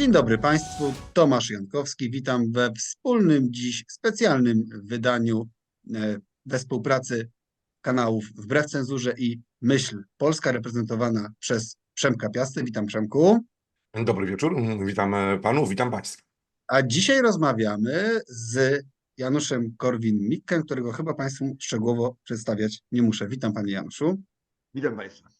Dzień dobry Państwu, Tomasz Jankowski. Witam we wspólnym dziś specjalnym wydaniu e, we współpracy kanałów Wbrew Cenzurze i Myśl Polska, reprezentowana przez Przemka Piastę. Witam Przemku. Dobry wieczór, witam e, panów, witam państwa. A dzisiaj rozmawiamy z Januszem Korwin-Mikkem, którego chyba Państwu szczegółowo przedstawiać nie muszę. Witam Panie Januszu. Witam Państwa.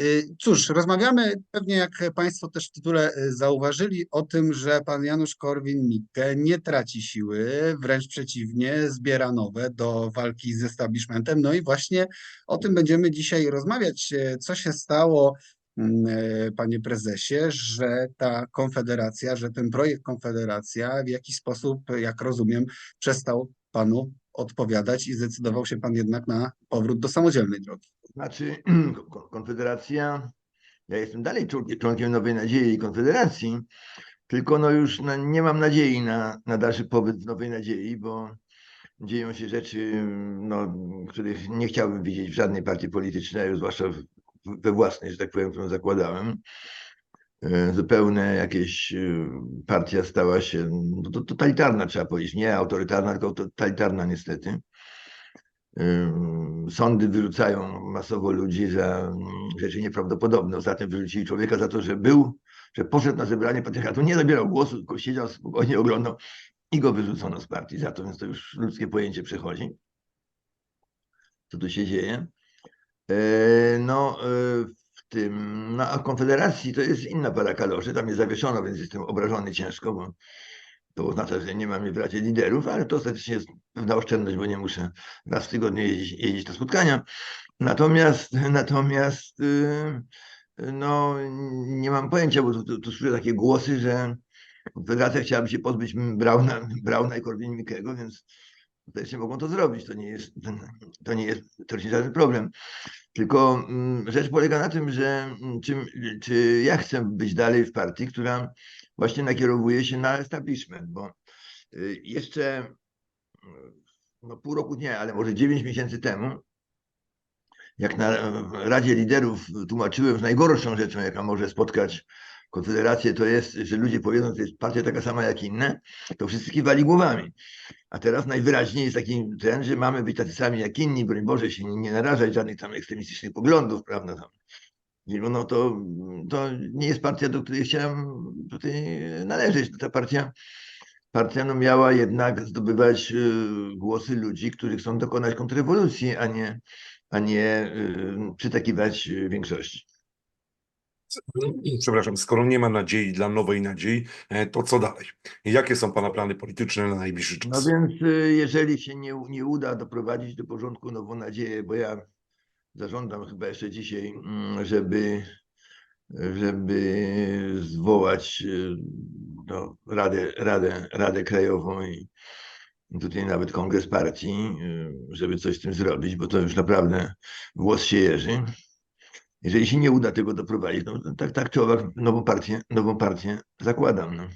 Y, Cóż, rozmawiamy pewnie, jak Państwo też w tytule y, zauważyli, o tym, że pan Janusz Korwin-Mikke nie traci siły, wręcz przeciwnie, zbiera nowe do walki z establishmentem. No i właśnie o tym będziemy dzisiaj rozmawiać. Y, Co się stało, mm, panie prezesie, że ta konfederacja, że ten projekt Konfederacja w jakiś sposób, jak rozumiem, przestał panu odpowiadać i zdecydował się pan jednak na powrót do samodzielnej drogi. Znaczy, Ko- Konfederacja, ja jestem dalej członkiem, Nowej Nadziei i Konfederacji, tylko no już no, nie mam nadziei na, na dalszy pobyt w Nowej Nadziei, bo dzieją się rzeczy, no, których nie chciałbym widzieć w żadnej partii politycznej, zwłaszcza we własnej, że tak powiem, którą zakładałem. E, Zupełne jakieś e, partia stała się no, to totalitarna, trzeba powiedzieć, nie autorytarna, tylko totalitarna niestety. Ym, Sądy wyrzucają masowo ludzi za mm, rzeczy nieprawdopodobne. Ostatnio wyrzucili człowieka za to, że był, że poszedł na zebranie patriarchatu, nie zabierał głosu, tylko siedział spokojnie, oglądał i go wyrzucono z partii za to, więc to już ludzkie pojęcie przechodzi. Co tu się dzieje? E, No, e, w tym, no, a Konfederacji to jest inna para kaloszy, tam jest zawieszono, więc jestem obrażony ciężko, bo to oznacza, że nie mam w Radzie Liderów, ale to ostatecznie jest pewna oszczędność, bo nie muszę raz w tygodniu jeździć, jeździć spotkania. Natomiast, natomiast yy, no, nie mam pojęcia, bo tu, tu, tu słyszę takie głosy, że Konfederacja chciałaby się pozbyć Brauna, Brauna i Korwin-Mikkego, więc też mogą to zrobić. To nie jest, to nie jest, to nie jest żaden problem. Tylko mm, rzecz polega na tym, że mm, czy ja chcę być dalej w partii, która właśnie nakierowuje się na establishment, bo y, jeszcze no pół roku nie, ale może 9 miesięcy temu, jak na Radzie Liderów tłumaczyłem, że najgorszą rzeczą, jaka może spotkać Konfederację, to jest, że ludzie powiedzą, że jest partia taka sama jak inne, to wszyscy kiwali głowami. A teraz najwyraźniej jest taki trend, że mamy być tacy sami jak inni, broń Boże, się nie narażać żadnych tam ekstremistycznych poglądów, prawda? Tam. No to, to nie jest partia, do której chciałem tutaj należeć. Ta partia, partia no miała jednak zdobywać y, głosy ludzi, którzy chcą dokonać kontrrewolucji, a nie, a nie y, przytakiwać większości. Przepraszam, skoro nie ma nadziei dla nowej nadziei, e, to co dalej? Jakie są pana plany polityczne na najbliższy No czas? więc y, jeżeli się nie, nie uda doprowadzić do porządku nową nadzieję, bo ja zażądam chyba jeszcze dzisiaj, mm, żeby, żeby zwołać y, no, Radę, Radę, Radę Krajową i tutaj nawet Kongres Partii, y, żeby coś z tym zrobić, bo to już naprawdę włos się jeży. Jeżeli się nie uda tego doprowadzić, no, tak, tak czy owak nową partię, nową partię zakładam. No.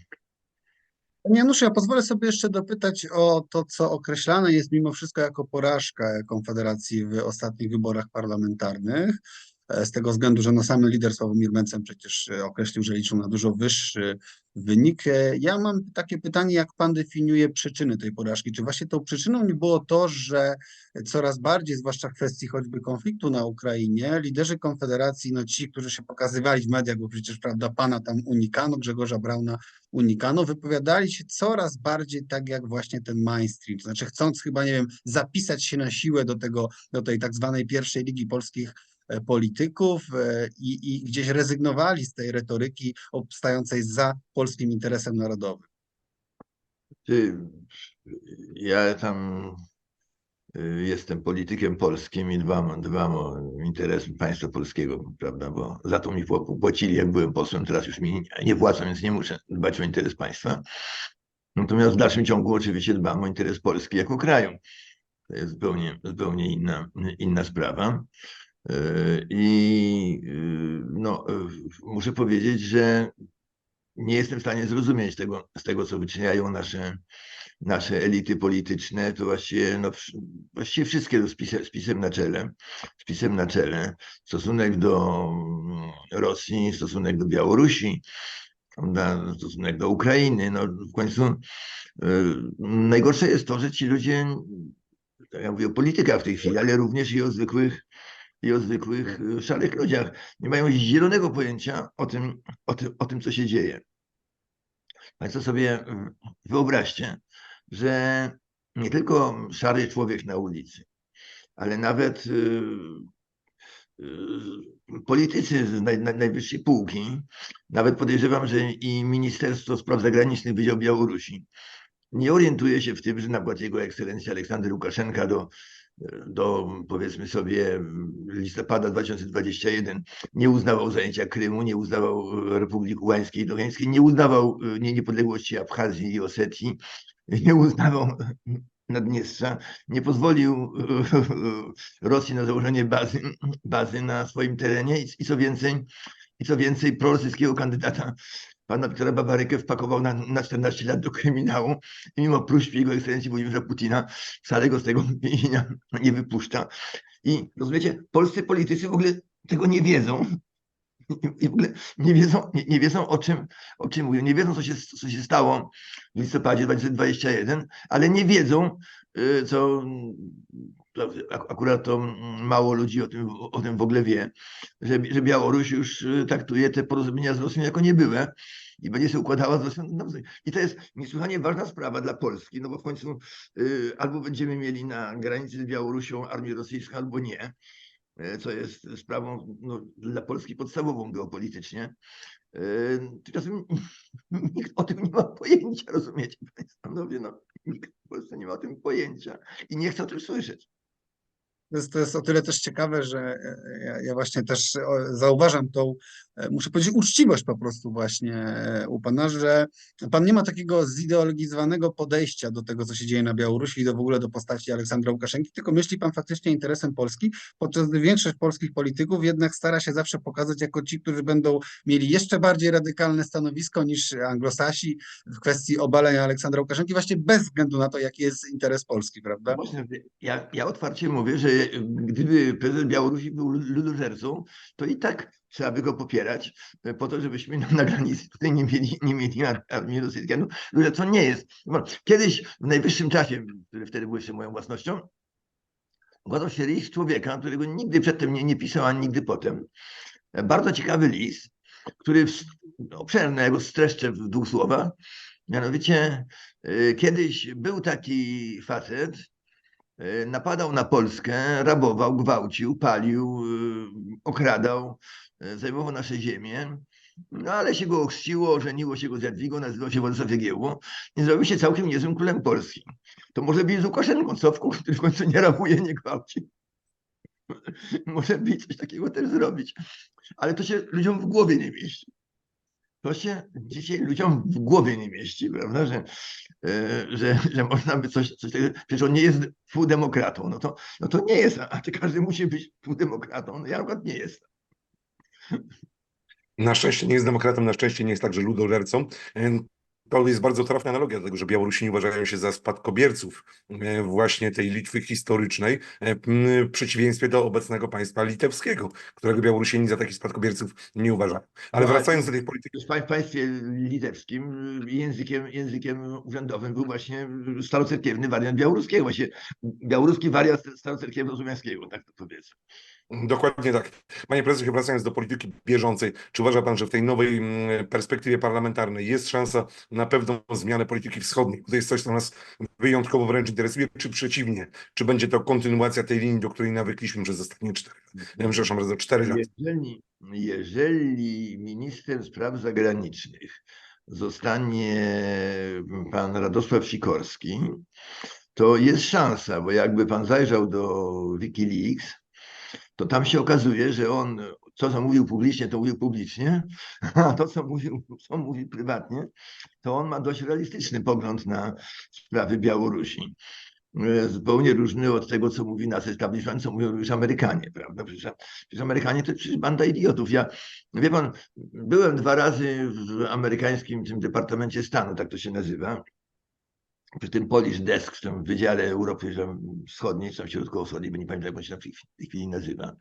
Panie Januszu, ja pozwolę sobie jeszcze dopytać o to, co określane jest mimo wszystko jako porażka Konfederacji w ostatnich wyborach parlamentarnych. Z tego względu, że no sam lider Sławomir Mencen przecież e, określił, że liczył na dużo wyższy wynik. E, Ja mam takie pytanie, jak pan definiuje przyczyny tej porażki? Czy właśnie tą przyczyną nie było to, że coraz bardziej, zwłaszcza w kwestii choćby konfliktu na Ukrainie, liderzy Konfederacji, no ci, którzy się pokazywali w mediach, bo przecież, prawda, pana tam unikano, Grzegorza Brauna unikano, wypowiadali się coraz bardziej tak jak właśnie ten mainstream, to znaczy chcąc chyba, nie wiem, zapisać się na siłę do tego, do tej tak zwanej pierwszej ligi polskich polityków e, i, i gdzieś rezygnowali z tej retoryki obstającej za polskim interesem narodowym. Ja tam y, jestem politykiem polskim i dbam, dbam o interes państwa polskiego, prawda, bo za to mi pł- płacili, jak byłem posłem, teraz już mi nie płacą, więc nie muszę dbać o interes państwa. Natomiast w dalszym ciągu oczywiście dbam o interes Polski jako kraju. To jest zupełnie, zupełnie inna, inna sprawa. Y, I y, no, y, muszę powiedzieć, że nie jestem w stanie zrozumieć tego, z tego, co wyczyniają nasze, nasze elity polityczne, to właściwie, no, właściwie wszystkie z pisem, z pisem na czele, z pisem na czele, stosunek do mm, Rosji, stosunek do Białorusi, prawda, stosunek do Ukrainy. No, w końcu najgorsze jest to, że ci ludzie, tak ja mówię o politykach w tej chwili, ale również i o zwykłych, i o zwykłych y, szarych ludziach, nie mają zielonego pojęcia o tym, o tym, o tym co się dzieje. Państwo sobie y, wyobraźcie, że nie tylko szary człowiek na ulicy, ale nawet y, politycy z naj, naj, najwyższej półki, nawet podejrzewam, że i Ministerstwo Spraw Zagranicznych Wydział Białorusi nie orientuje się w tym, że na przykład jego ekscelencja Aleksander Łukaszenka do, do powiedzmy sobie listopada 2021 nie uznawał zajęcia Krymu, nie uznawał Republiki Łańskiej i Dogańskiej, nie uznawał nie- niepodległości Abchazji i Osetii, nie uznawał Naddniestrza, nie pozwolił Rosji na założenie bazy, bazy na swoim terenie i co więcej, i co więcej, prorosyjskiego kandydata pana Wiktora Babarykę wpakował na, na 14 lat do kryminału i mimo próśb jego ekscelencji Władimira Putina wcale go z tego więzienia nie wypuszcza. I rozumiecie, polscy politycy w ogóle tego nie wiedzą. I w ogóle nie wiedzą, nie, nie wiedzą o, czym, o czym mówią. Nie wiedzą, co się, co się stało w listopadzie 2021, ale nie wiedzą, co to ak- akurat to mało ludzi o tym, o tym w ogóle wie, że, że Białoruś już y, traktuje te porozumienia z Rosją jako niebyłe i będzie się układała z Rosją. I to jest niesłychanie ważna sprawa dla Polski, no bo w końcu y, albo będziemy mieli na granicy z Białorusią armię rosyjską, albo nie, y, co jest sprawą no, dla Polski podstawową geopolitycznie. Y, Tymczasem nikt o tym nie ma pojęcia, rozumiecie Państwo? No, nikt w Polsce nie ma o tym pojęcia i nie chce o tym słyszeć. To jest, o tyle też ciekawe, że e, ja, ja właśnie też o, zauważam tą, e, muszę powiedzieć, uczciwość po prostu właśnie e, u pana, że pan nie ma takiego zideologizowanego podejścia do tego, co się dzieje na Białorusi i do w ogóle do postaci Aleksandra Łukaszenki, tylko myśli pan faktycznie interesem Polski, podczas gdy większość polskich polityków jednak stara się zawsze pokazać jako ci, którzy będą mieli jeszcze bardziej radykalne stanowisko niż anglosasi w kwestii obalenia Aleksandra Łukaszenki, właśnie bez względu na to, jaki jest interes Polski, prawda? Ja, ja otwarcie mówię, że gdyby prezydent Białorusi był ludożercą, to i tak trzeba by go popierać e, po to, żebyśmy na, granicy tutaj nie mieli, nie mieli ar- armii rosyjskiej. No, że to nie jest. No, Kiedyś w najwyższym czasie, który wtedy był jeszcze moją własnością, ukazał się list człowieka, którego nigdy przedtem nie, nie pisał, ani nigdy potem. Bardzo ciekawy list, który obszerny, ja go streszczę w dwóch słowach. Mianowicie e, kiedyś był taki facet, napadał na Polskę, rabował, gwałcił, palił, e, okradał, e, zajmował nasze ziemię. No ale się go ochrzciło, żeniło się go z Jadwigą, nazywał się Władysław Jagiełło i zrobił się całkiem niezłym królem Polski. To może być z Łukaszenką Cofką, który w końcu nie rabuje, nie gwałci. Może być coś takiego też zrobić. Ale to się ludziom w głowie nie mieści. To się dzisiaj ludziom w głowie nie mieści, prawda? Że, e, że, że można by coś, coś takiego. Przecież on nie jest półdemokratą. No to, no to nie jest, a każdy musi być półdemokratą? No ja akurat nie jestem. Na szczęście nie jest demokratem, na szczęście nie jest także ludożercą. To jest bardzo trafna analogia, dlatego że Białorusini uważają się za spadkobierców e, właśnie tej Litwy historycznej, e, w przeciwieństwie do obecnego państwa litewskiego, którego Białorusini za takich spadkobierców nie uważają. Ale No, wracając do tej polityki, W pa- w państwie litewskim językiem, językiem urzędowym był właśnie starocerkiewny wariant białoruskiego, właśnie białoruski wariant starocerkiewno-słowiańskiego, tak to powiedzmy. Dokładnie tak. Panie prezesie, wracając do polityki bieżącej, czy uważa pan, że w tej nowej mm, perspektywie parlamentarnej jest szansa na pewną zmianę polityki wschodniej? To jest coś, co nas wyjątkowo wręcz interesuje, czy przeciwnie? Czy będzie to kontynuacja tej linii, do której nawykliśmy przez ostatnie cztery, przepraszam bardzo, cztery lata? Jeżeli, jeżeli minister spraw zagranicznych zostanie pan Radosław Sikorski, to jest szansa, bo jakby pan zajrzał do Wikileaks, to tam się okazuje, że on co, mówił publicznie, to mówił publicznie, a to, co mówił, co mówi prywatnie, to on ma dość realistyczny pogląd na sprawy Białorusi. E, Zupełnie różny od tego, co mówi nas establishment, co mówią już Amerykanie, prawda? Przecież, przecież Amerykanie to przecież banda idiotów. Ja, wie pan, byłem dwa razy w amerykańskim tym Departamencie Stanu, tak to się nazywa, przy tym Polish Desk, w tym Wydziale Europy Wschodniej, czy tam Środkowo-Wschodniej, bo nie pamiętam, jak on się w tej chwili- nazywa.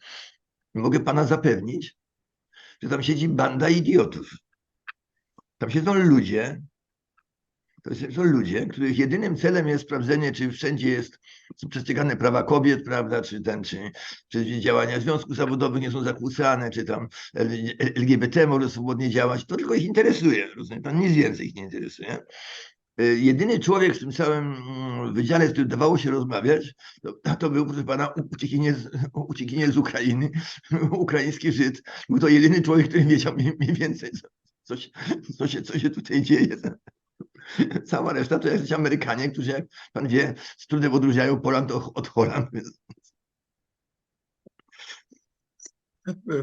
Mogę pana zapewnić, że tam siedzi banda idiotów. tam siedzą ludzie, to są ludzie, których jedynym celem jest sprawdzenie, czy wszędzie jest, są przestrzegane prawa kobiet, prawda, czy ten, czy, czy działania związków zawodowych nie są zakłócane, czy tam LGBT może swobodnie działać. To tylko ich interesuje, rozumiem, to nic więcej ich nie interesuje. Y, Jedyny człowiek w tym całym mm, wydziale, z którym dawało się rozmawiać, to, to był, proszę pana, uciekiniec z Ukrainy, ukraiński Żyd. Był to jedyny człowiek, który wiedział mniej, więcej, co, co, się, co, się, co się tutaj dzieje. Cała reszta to jacyś Amerykanie, którzy, jak pan wie, z trudem odróżniają Poland od Holand. Więc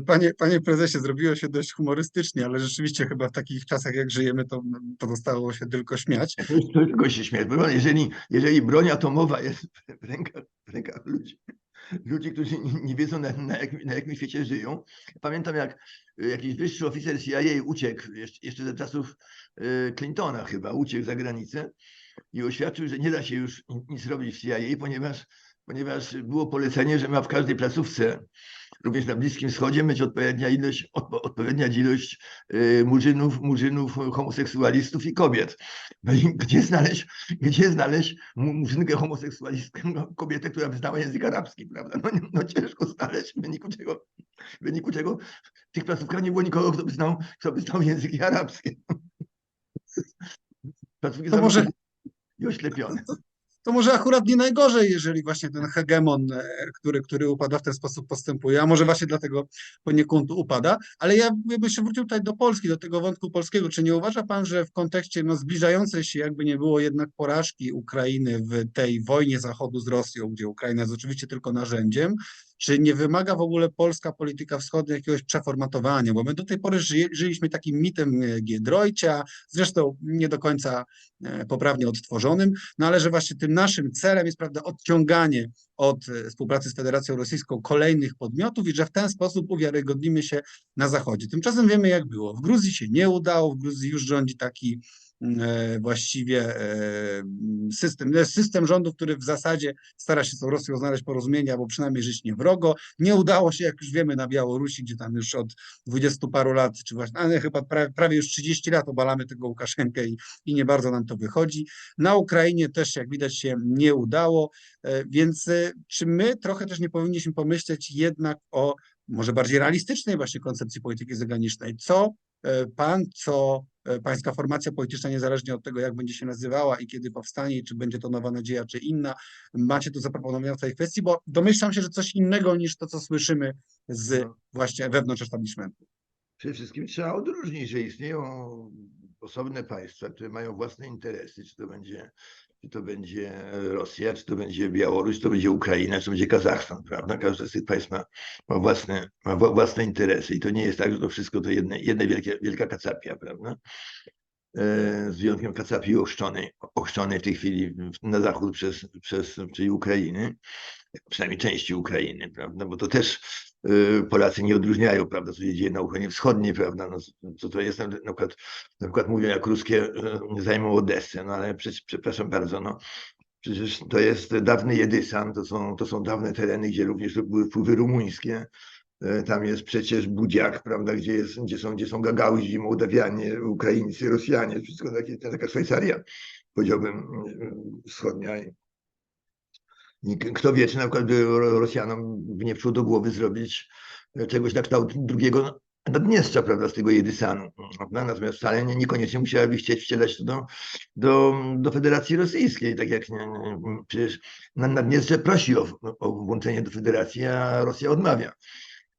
Panie, panie prezesie, zrobiło się dość humorystycznie, ale rzeczywiście chyba w takich czasach, jak żyjemy, to pozostało się tylko śmiać. Tylko się śmiać. Jeżeli, jeżeli broń atomowa jest w rękach, w rękach ludzi, ludzi, którzy nie, wiedzą, na, na, jakim, na jakim świecie żyją. Pamiętam, jak jakiś wyższy oficer CIA uciekł jeszcze, jeszcze za czasów y, Clintona chyba, uciekł za granicę i oświadczył, że nie da się już nic robić w CIA, ponieważ, ponieważ było polecenie, że ma w każdej placówce, również na Bliskim Wschodzie, mieć odpowiednia ilość, odpo, odpowiednia ilość y, murzynów, murzynów, homoseksualistów i kobiet. No i gdzie znaleźć, gdzie znaleźć mu- murzynkę homoseksualistkę, no, kobietę, która by znała język arabski, prawda? No, no ciężko znaleźć, w wyniku czego, w wyniku czego w tych placówkach nie było nikogo, kto by znał, kto by znał języki arabskie. Placówki To może- i oślepione. To może akurat nie najgorzej, jeżeli właśnie ten hegemon, e, który, który upada w ten sposób postępuje, a może właśnie dlatego poniekąd upada. Ale ja bym jeszcze wrócił tutaj do Polski, do tego wątku polskiego. Czy nie uważa pan, że w kontekście no, zbliżającej się, jakby nie było jednak porażki Ukrainy w tej wojnie Zachodu z Rosją, gdzie Ukraina jest oczywiście tylko narzędziem, czy nie wymaga w ogóle polska polityka wschodnia jakiegoś przeformatowania? Bo my do tej pory żyliśmy takim mitem e, Giedroycia, zresztą nie do końca e, poprawnie odtworzonym, no ale że właśnie tym naszym celem jest, prawda, odciąganie od e, współpracy z Federacją Rosyjską kolejnych podmiotów i że w ten sposób uwiarygodnimy się na Zachodzie. Tymczasem wiemy, jak było. W Gruzji się nie udało, w Gruzji już rządzi taki właściwie e, system, no, system rządu, który w zasadzie stara się z Rosją znaleźć porozumienie, albo przynajmniej żyć niewrogo. Nie udało się, jak już wiemy, na Białorusi, gdzie tam już od dwudziestu paru lat, czy właśnie, a nie, chyba prawie, prawie już 30 lat obalamy tego Łukaszenkę i, i nie bardzo nam to wychodzi. Na Ukrainie też, jak widać, się nie udało, e, więc e, czy my trochę też nie powinniśmy pomyśleć jednak o może bardziej realistycznej właśnie koncepcji polityki zagranicznej? Co e, pan, co e, pańska formacja polityczna, niezależnie od tego, jak będzie się nazywała i kiedy powstanie, czy będzie to Nowa Nadzieja, czy inna, macie do zaproponowania w tej kwestii? Bo domyślam się, że coś innego niż to, co słyszymy z No. właśnie wewnątrz establishmentu. Przede wszystkim trzeba odróżnić, że istnieją osobne państwa, które mają własne interesy, czy to będzie, czy to będzie Rosja, czy to będzie Białoruś, czy to będzie Ukraina, czy to będzie Kazachstan, prawda? Każde z tych państw ma, ma, własne, ma wła- własne interesy i to nie jest tak, że to wszystko to jedne, jedna wielkie, wielka kacapia, prawda? E, Z wyjątkiem kacapii ochrzczonej, ochrzczonej w tej chwili na zachód przez, przez czyli Ukrainy, przynajmniej części Ukrainy, prawda? Bo to też Polacy nie odróżniają, prawda, co się dzieje na Ukrainie Wschodniej, prawda, no, co to jest, na przykład, na przykład mówią, jak ruskie y, zajmą Odessę, no ale przecież, przepraszam bardzo, no przecież to jest dawny Jedysan, to są, to są dawne tereny, gdzie również były wpływy rumuńskie, Y, tam jest przecież Budziak, prawda, gdzie, jest, gdzie, są, gdzie są Gagauzi, Mołdawianie, Ukraińcy, Rosjanie, wszystko takie, taka Szwajcaria, powiedziałbym, y, wschodnia kto wie, czy na przykład Rosjanom nie przyszło do głowy zrobić e, czegoś na kształt drugiego Naddniestrza, prawda, z tego Jedysanu. prawda? Natomiast wcale nie, niekoniecznie musiałaby chcieć wcielać to do, do, do Federacji Rosyjskiej, tak jak nie, nie, przecież na- Naddniestrze prosi o, o włączenie do Federacji, a Rosja odmawia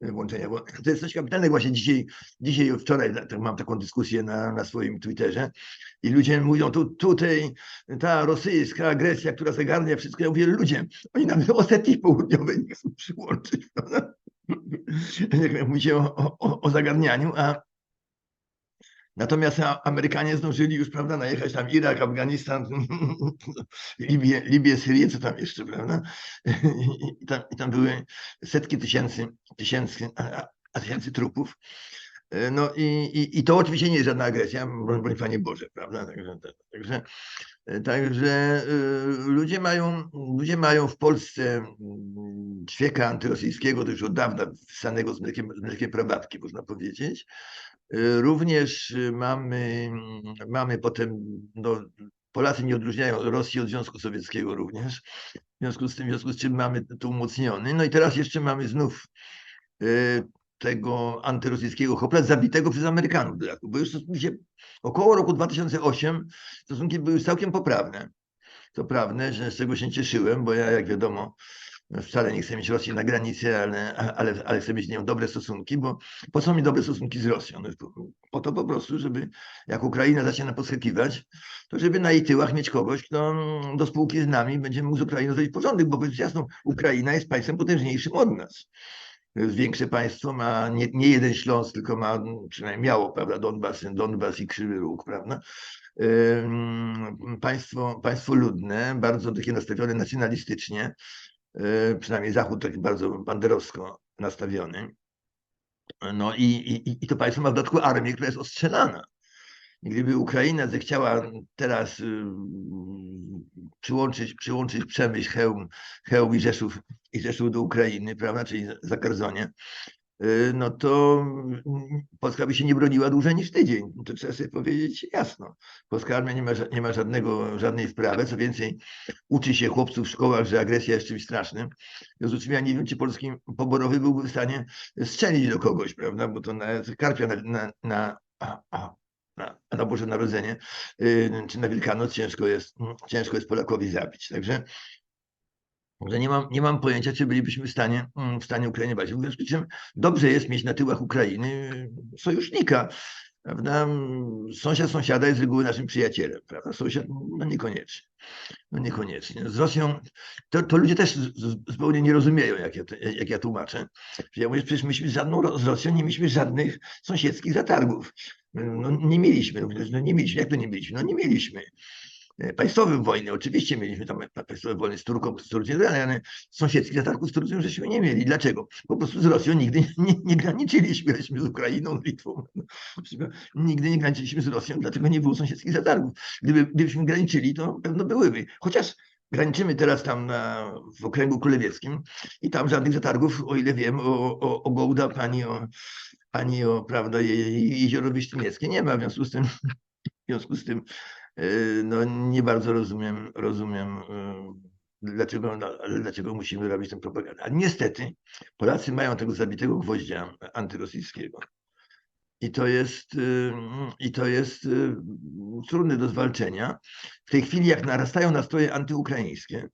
włączenia. Bo to jest coś kapitalnego. Właśnie dzisiaj, dzisiaj wczoraj tak mam taką dyskusję na, na swoim Twitterze i ludzie mówią, tu, tutaj ta rosyjska agresja, która zagarnia wszystko. Ja mówię, ludzie, oni nawet do Osetii Południowej nie chcą przyłączyć, prawda? Jak mówicie o, o, o zagarnianiu, a natomiast Amerykanie zdążyli już, prawda, najechać tam Irak, Afganistan, Libię, Libię Syrię, co tam jeszcze, prawda? I, tam, I tam były setki tysięcy, tysięcy, a- a tysięcy trupów. E, No i, i, i to oczywiście nie jest żadna agresja, broń, Panie Boże, prawda? Także, także, także y, ludzie, mają, ludzie mają w Polsce ćwieka antyrosyjskiego to już od dawna wsanego z mlekiem, z mlekiem prababki, można powiedzieć. Również mamy, mamy potem, no, Polacy nie odróżniają Rosji od Związku Sowieckiego również, w związku z tym, w związku z czym mamy to umocniony. No i teraz jeszcze mamy znów tego antyrosyjskiego hopla zabitego przez Amerykanów, bo już się, około roku 2008 stosunki były już całkiem poprawne. To prawda, że z czego się cieszyłem, bo ja, jak wiadomo, wcale nie chcę mieć Rosji na granicy, ale, ale, ale chcę mieć z nią dobre stosunki, bo po co mi dobre stosunki z Rosją? No, po, to po prostu, żeby jak Ukraina zaczyna podskakiwać, to żeby na jej tyłach mieć kogoś, kto do spółki z nami będzie mógł z Ukrainą zrobić porządek, bo powiedz jasno, Ukraina jest państwem potężniejszym od nas. Większe państwo, ma nie, nie jeden Śląsk, tylko ma, przynajmniej miało, prawda, Donbas, Donbas i Krzywy Róg, prawda? Państwo, państwo ludne, bardzo takie nastawione nacjonalistycznie, yy, przynajmniej Zachód taki bardzo banderowsko nastawiony. No i, i, i to państwo ma w dodatku armię, która jest ostrzelana. Gdyby Ukraina zechciała teraz y, przyłączyć, przyłączyć Przemyśl, Chełm, Chełm i Rzeszów, i Rzeszów do Ukrainy, prawda, czyli Zakarzonie, y, no to mm, Polska by się nie broniła dłużej niż tydzień. To trzeba sobie powiedzieć jasno. Polska armia nie ma, nie ma żadnego, żadnej wprawy. Co więcej, uczy się chłopców w szkołach, że agresja jest czymś strasznym. W związku z czym ja nie wiem, czy polski poborowy byłby w stanie strzelić do kogoś, prawda, bo to na karpia na, na, na, na, na Boże Narodzenie y, czy na Wielkanoc ciężko jest, ciężko jest Polakowi zabić. Także że nie mam, nie mam pojęcia, czy bylibyśmy w stanie, mm, w stanie Ukrainie brać. W związku z czym dobrze jest mieć na tyłach Ukrainy sojusznika. Prawda? Sąsiad sąsiada jest z reguły naszym przyjacielem, prawda? Sąsiad, no niekoniecznie. No niekoniecznie. Z Rosją, to, to ludzie też zupełnie nie rozumieją, jak ja, jak ja tłumaczę. Ja mówię, przecież myśmy żadną, z Rosją nie mieliśmy żadnych sąsiedzkich zatargów. No nie mieliśmy, no nie mieliśmy, jak to nie mieliśmy? No nie mieliśmy. E, Państwowe wojny, oczywiście mieliśmy tam pa- państwowe wojny z Turką, z Turcją, ale sąsiedzkich zatarków z Turcją żeśmy nie mieli. Dlaczego? Po prostu z Rosją nigdy nie, nie graniczyliśmy, graliśmy z Ukrainą, Litwą. Nigdy nie graniczyliśmy z Rosją, dlatego nie było sąsiedzkich zatargów. Gdyby, gdybyśmy graniczyli, to pewno byłyby. Chociaż graniczymy teraz tam na, w okręgu królewieckim i tam żadnych zatargów, o ile wiem, o, o, o Gołda, pani o, ani o prawda, je- je- jezioro Wiśniewskie nie ma, w związku z tym, w związku z tym no, nie bardzo rozumiem, rozumiem yy, dlaczego, no, dlaczego musimy robić tę propagandę. A niestety Polacy mają tego zabitego gwoździa antyrosyjskiego. I to jest, yy, i to jest yy, trudne do zwalczenia. W tej chwili, jak narastają nastroje antyukraińskie,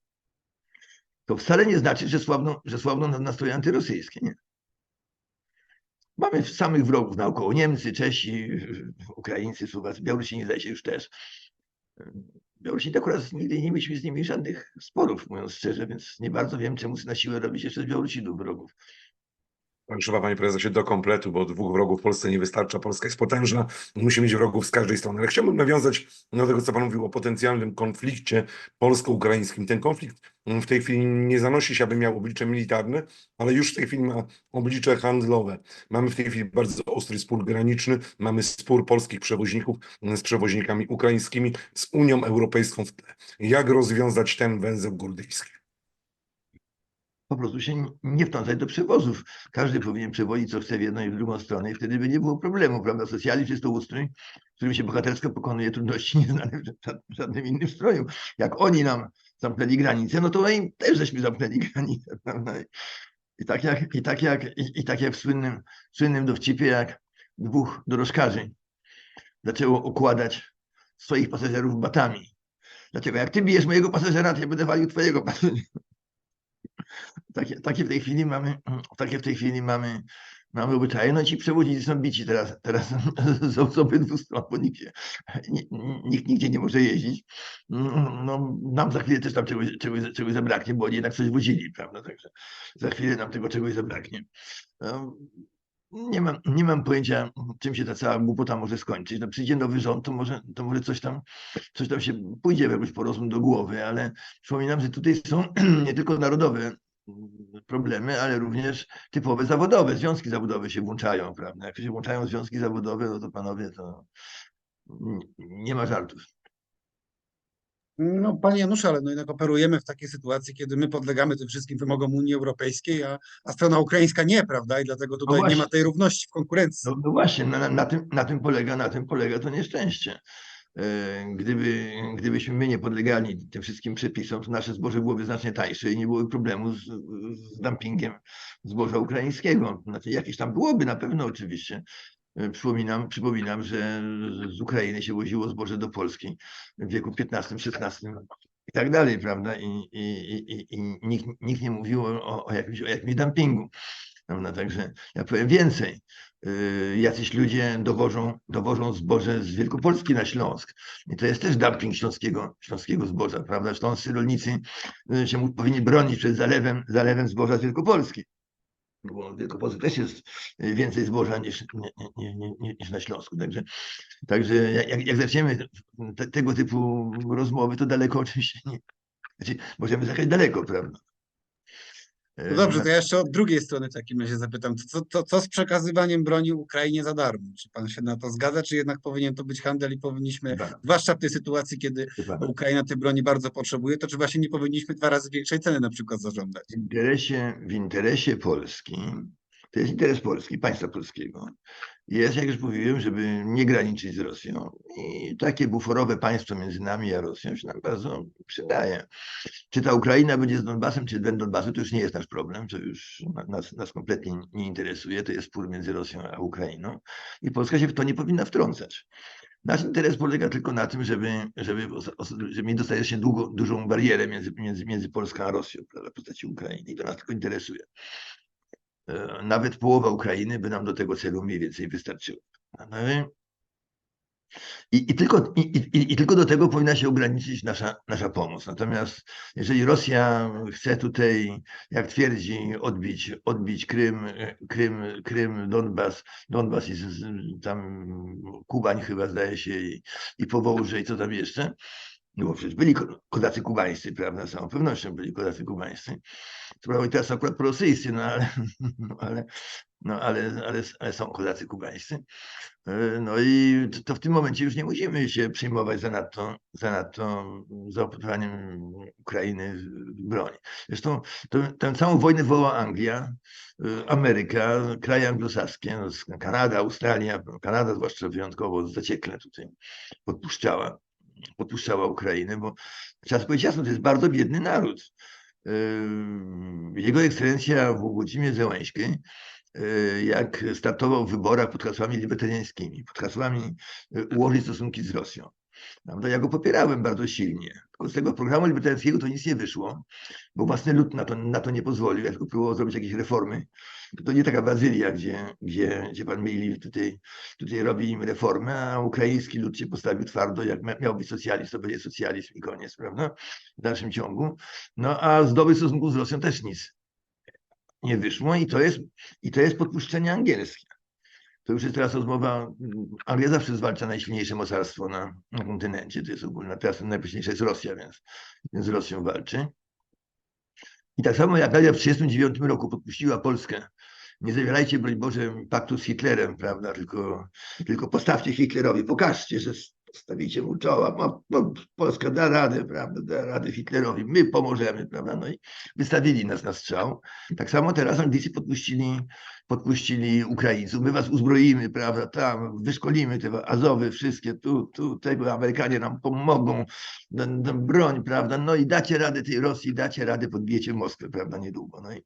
to wcale nie znaczy, że słabną, że słabną nastroje antyrosyjskie. Nie. Mamy samych wrogów naokoło. Niemcy, Czesi, Ukraińcy, Słowacy, Białorusini zdaje się już też. Białorusini akurat nigdy nie mieliśmy z nimi żadnych sporów, mówiąc szczerze, więc nie bardzo wiem, czemu na siłę robić jeszcze z Białorusinów wrogów. Pan Trzeba, panie prezesie, do kompletu, bo dwóch wrogów w Polsce nie wystarcza. Polska jest potężna, musi mieć wrogów z każdej strony. Ale chciałbym nawiązać do tego, co pan mówił o potencjalnym konflikcie polsko-ukraińskim. Ten konflikt mm, w tej chwili nie zanosi się, aby miał oblicze militarne, ale już w tej chwili ma oblicze handlowe. Mamy w tej chwili bardzo ostry spór graniczny, mamy spór polskich przewoźników mm, z przewoźnikami ukraińskimi, z Unią Europejską w tle. Jak rozwiązać ten węzeł górdyjski? Po prostu się nie wtrącać do przewozów. Każdy powinien przewozić co chce w jedną i w drugą stronę i wtedy by nie było problemu, prawda? Socjalizm jest to ustrój, którym się bohatersko pokonuje trudności nieznane w ża- w żadnym innym stroju. Jak oni nam zamknęli granicę, no to my też żeśmy zamknęli granicę, prawda? I- I tak jak, i tak jak, i, i tak jak w słynnym, słynnym dowcipie, jak dwóch dorożkarzy zaczęło okładać swoich pasażerów batami. Dlaczego? Jak ty bijesz mojego pasażera, to ja będę walił twojego pasażera. Takie, takie w tej chwili mamy, takie w tej chwili mamy, mamy obyczaje. No ci przewoźnicy są bici teraz, teraz z, z obydwu stron, bo nikt, nikt nigdzie nie może jeździć. No, nam za chwilę też tam czegoś, czegoś, czegoś zabraknie, bo oni jednak coś wozili, prawda? Także za chwilę nam tego czegoś zabraknie. No, Nie mam, nie mam pojęcia, czym się ta cała głupota może skończyć. No, przyjdzie nowy rząd, to może, to może coś, tam, coś tam się pójdzie w porozum do głowy, ale przypominam, że tutaj są nie tylko narodowe problemy, ale również typowe zawodowe, związki zawodowe się włączają, prawda? Jak się włączają związki zawodowe, no to panowie, to nie ma żartów. No, panie Januszu, ale no jednak operujemy w takiej sytuacji, kiedy my podlegamy tym wszystkim wymogom Unii Europejskiej, a, a strona ukraińska nie, prawda? I dlatego tutaj nie ma tej równości w konkurencji. No, no właśnie, na, na, tym, na tym polega, na tym polega to nieszczęście. E, Gdyby, gdybyśmy my nie podlegali tym wszystkim przepisom, to nasze zboże byłoby znacznie tańsze i nie byłoby problemu z, z dumpingiem zboża ukraińskiego. Znaczy, jakieś tam byłoby na pewno oczywiście. E, Przypominam, przypominam, że z Ukrainy się woziło zboże do Polski w wieku XV-XVI i tak dalej, prawda? I, i, i, i- nikt, nikt nie mówił o, o, jakimś, o jakimś dumpingu. Prawda? Także ja powiem więcej. Yy, Jacyś ludzie dowożą, dowożą zboże z Wielkopolski na Śląsk. I to jest też dumping śląskiego, śląskiego zboża, prawda? Śląscy rolnicy yy, się powinni bronić przed zalewem, zalewem zboża z Wielkopolski. Bo w Wielkopolsce też jest więcej zboża niż, nie- nie- nie- niż na Śląsku. Także, także jak, jak zaczniemy te, tego typu rozmowy, to daleko oczywiście nie. Znaczy, możemy zajechać daleko, prawda? No dobrze, to ja jeszcze od drugiej strony w takim razie zapytam, co, co, co z przekazywaniem broni Ukrainie za darmo? Czy pan się na to zgadza, czy jednak powinien to być handel i powinniśmy, Chyba, zwłaszcza w tej sytuacji, kiedy chyba. Ukraina tej broni bardzo potrzebuje, to czy właśnie nie powinniśmy dwa razy większej ceny na przykład zażądać? W interesie, w interesie Polski, to jest interes Polski, państwa polskiego, jest, jak już mówiłem, żeby nie graniczyć z Rosją. I takie buforowe państwo między nami a Rosją się nam bardzo przydaje. Czy ta Ukraina będzie z Donbasem, czy bez Donbasu, to już nie jest nasz problem, to już na- nas, nas kompletnie nie interesuje, to jest spór między Rosją a Ukrainą i Polska się w to nie powinna wtrącać. Nasz interes polega tylko na tym, żeby, żeby, żeby nie dostać się długo, dużą barierę między, między, między Polską a Rosją prawda, w postaci Ukrainy. I to nas tylko interesuje. E, Nawet połowa Ukrainy by nam do tego celu mniej więcej wystarczyła. No i, i, i, tylko, i, i, I tylko do tego powinna się ograniczyć nasza, nasza pomoc. Natomiast jeżeli Rosja chce tutaj, jak twierdzi, odbić, odbić Krym, e, Krym, Krym, Donbas, Donbas i tam Kubań chyba zdaje się i, i Powołże i co tam jeszcze, no bo przecież byli ko- kozacy kubańscy, prawda, z całą pewnością byli kozacy kubańscy. Prawda teraz akurat prorosyjscy, no ale, no ale, no ale, ale, ale są kozacy kubańscy. E, No i to- w tym momencie już nie musimy się przejmować zanadto, zanadto zaopatrowaniem Ukrainy w broń. Zresztą to, tę całą wojnę woła Anglia, e, Ameryka, kraje anglosaskie, no, Kanada, Australia, Kanada zwłaszcza wyjątkowo zaciekle tutaj podpuszczała, podpuszczała Ukrainę, bo trzeba powiedzieć jasno, to jest bardzo biedny naród. E, Jego ekscelencja Włodzimierz Zełański y, jak startował w wyborach pod hasłami libertariańskimi, pod hasłami y, ułożyć stosunki z Rosją. Prawda? Ja go popierałem bardzo silnie. Tylko z tego programu libertariańskiego to nic nie wyszło, bo własny lud na to, na to nie pozwolił. Ja tylko próbował zrobić jakieś reformy. To nie taka Brazylia, gdzie, gdzie, gdzie pan Mili tutaj, tutaj robi im reformę, a ukraiński lud się postawił twardo, jak mia- miał być socjalizm, to będzie socjalizm i koniec, prawda? W dalszym ciągu. No a zdobyć stosunków z Rosją też nic nie wyszło i to jest, i to jest podpuszczenie angielskie. To już jest teraz rozmowa. mm, Anglia zawsze zwalcza najsilniejsze mocarstwo na, na kontynencie. To jest ogólna. Teraz najpóźniejsza jest Rosja, więc, więc z Rosją walczy. I tak samo jak Anglia w 1939 roku podpuściła Polskę. Nie zawierajcie, broń Boże, paktu z Hitlerem, prawda? Tylko, tylko postawcie Hitlerowi, pokażcie, że stawicie mu czoła. No, no, Polska da radę, prawda? Da radę Hitlerowi. My pomożemy, prawda? No i wystawili nas na strzał. Tak samo teraz Anglicy podpuścili, podpuścili Ukraińców. My was uzbroimy, prawda? Tam wyszkolimy te Azowy, wszystkie tu, tu, tego Amerykanie nam pomogą, d- d- broń, prawda? No i dacie radę tej Rosji, dacie radę, podbijecie Moskwę, prawda? Niedługo. No i,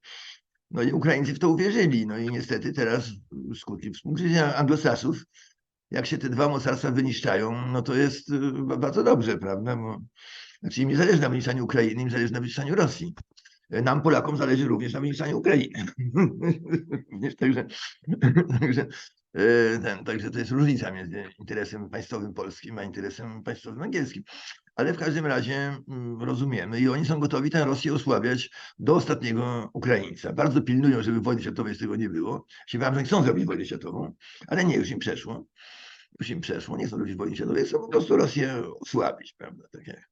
no i Ukraińcy w to uwierzyli. No i niestety teraz skutki współżycia anglosasów, jak się te dwa mocarstwa wyniszczają, no to jest y, ba- bardzo dobrze, prawda? Bo, znaczy im nie zależy na wyniszczaniu Ukrainy, im zależy na wyniszczaniu Rosji. Nam, Polakom, zależy również na wyniszczaniu Ukrainy. Także, także, e, ten, także to jest różnica między interesem państwowym polskim a interesem państwowym angielskim. Ale w każdym razie mm, rozumiemy i oni są gotowi tę Rosję osłabiać do ostatniego Ukraińca. Bardzo pilnują, żeby wojny światowej z tego nie było. Się wam, że chcą zrobić wojnę światową, ale nie, już im przeszło. Już im przeszło, nie chcą robić wojny światowej, chcą po prostu Rosję osłabić, prawda? Tak jak,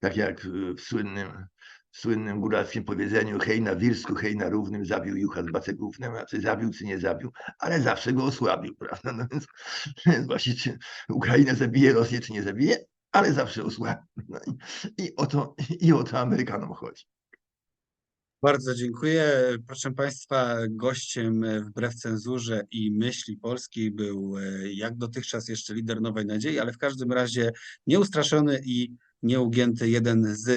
tak jak y, w słynnym w słynnym góralskim powiedzeniu hej na wirsku, hej na równym, zabił jucha z bacegównem, a czy zabił, czy nie zabił, ale zawsze go osłabił, prawda? No więc, więc właśnie, czy Ukraina zabije Rosję, czy nie zabije, ale zawsze osłabi. No i, i, o to, I o to Amerykanom chodzi. Bardzo dziękuję. Proszę Państwa, gościem wbrew cenzurze i myśli polskiej był e, jak dotychczas jeszcze lider Nowej Nadziei, ale w każdym razie nieustraszony i nieugięty jeden z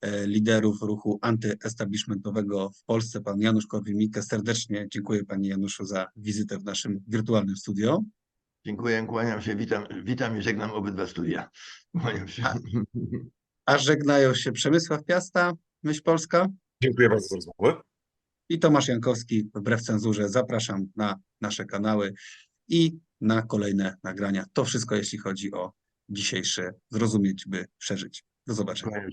e, liderów ruchu antyestablishmentowego w Polsce, pan Janusz Korwin-Mikke. Serdecznie dziękuję Panie Januszu za wizytę w naszym wirtualnym studio. Dziękuję, kłaniam się, witam, witam i żegnam obydwa studia. Kłaniam się. A żegnają się Przemysław Piasta, Myśl Polska Dziękuję bardzo za rozmowę. i Tomasz Jankowski, wbrew cenzurze. Zapraszam na nasze kanały i na kolejne nagrania. To wszystko, jeśli chodzi o dzisiejsze zrozumieć, by przeżyć. Do zobaczenia.